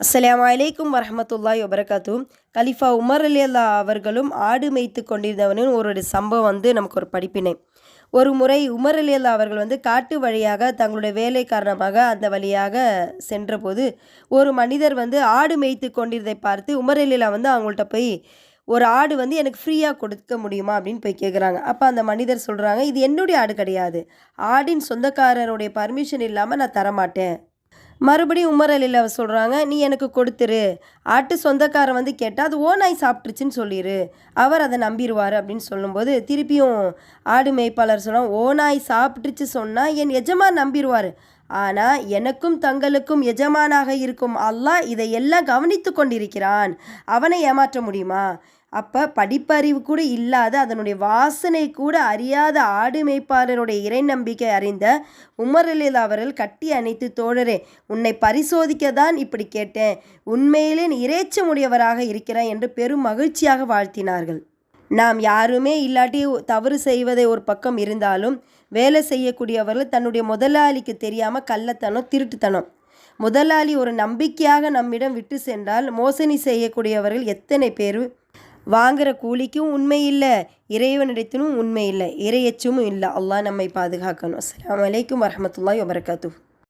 அஸ்லாம் வலைக்கும் வரமத்துல்லாய் வபரகாத்து. கலிஃபா உமர் அலி அல்லா அவர்களும் ஆடு மேய்த்து கொண்டிருந்தவனின் ஒரு சம்பவம் வந்து நமக்கு ஒரு படிப்பினை. ஒரு முறை உமர் அலி அல்லா அவர்கள் வந்து காட்டு வழியாக தங்களுடைய வேலை காரணமாக அந்த வழியாக சென்றபோது ஒரு மனிதர் வந்து ஆடு மேய்த்து கொண்டிருந்ததை பார்த்து உமர் அலி அல்லா வந்து அவங்கள்ட்ட போய் ஒரு ஆடு வந்து எனக்கு ஃப்ரீயாக கொடுக்க முடியுமா? அப்படின்னு போய் கேட்குறாங்க அப்போ அந்த மனிதர் சொல்கிறாங்க இது என்னுடைய ஆடு கிடையாது. ஆடின் சொந்தக்காரருடைய பர்மிஷன் இல்லாமல் நான் தரமாட்டேன். மறுபடியும் உமர் அலியில் சொல்கிறாங்க நீ எனக்கு கொடுத்துரு. ஆட்டு சொந்தக்காரன் வந்து கேட்டால் அது ஓநாய் சாப்பிட்ருச்சுன்னு சொல்லிடு அவர் அதை நம்பிடுவார் அப்படின்னு சொல்லும்போது திருப்பியும் ஆடு மேய்ப்பாளர் சொன்னால் ஓநாய் சாப்பிட்டுச்சு சொன்னால் என் எஜமான் நம்பிடுவார் ஆனால் எனக்கும் தங்களுக்கும் எஜமானாக இருக்கும். அல்லாஹ் இதையெல்லாம் கவனித்து கொண்டிருக்கிறான். அவனை ஏமாற்ற முடியுமா? அப்போ படிப்பறிவு கூட இல்லாத அதனுடைய வாசனை கூட அறியாத ஆடு மேய்ப்பாளருடைய இறை நம்பிக்கை அறிந்த உமரலில் அவர்கள் கட்டி அணைத்து தோழரே உன்னை பரிசோதிக்க தான் இப்படி கேட்டேன். உண்மையிலே நீ இறைச்சமுடையவராக இருக்கிறாய் என்று பெரும் மகிழ்ச்சியாக வாழ்த்தினார்கள். நாம் யாருமே இல்லாட்டி தவறு செய்வதை ஒரு பக்கம் இருந்தாலும் வேலை செய்யக்கூடியவர்கள் தன்னுடைய முதலாளிக்கு தெரியாமல் கள்ளத்தனம் திருட்டுத்தனம். முதலாளி ஒரு நம்பிக்கையாக நம்மிடம் விட்டு சென்றால் மோசடி செய்யக்கூடியவர்கள் எத்தனை பேர்? வாங்குற கூலிக்கும் உண்மை இல்லை இறைவனிடத்திலும் உண்மை இல்லை இறையச்சமும் இல்லை. அல்லாஹ் நம்மை பாதுகாக்கணும். அஸ்லாம் வலைக்கம் வரமத்துல்லாய் வபரகாத்து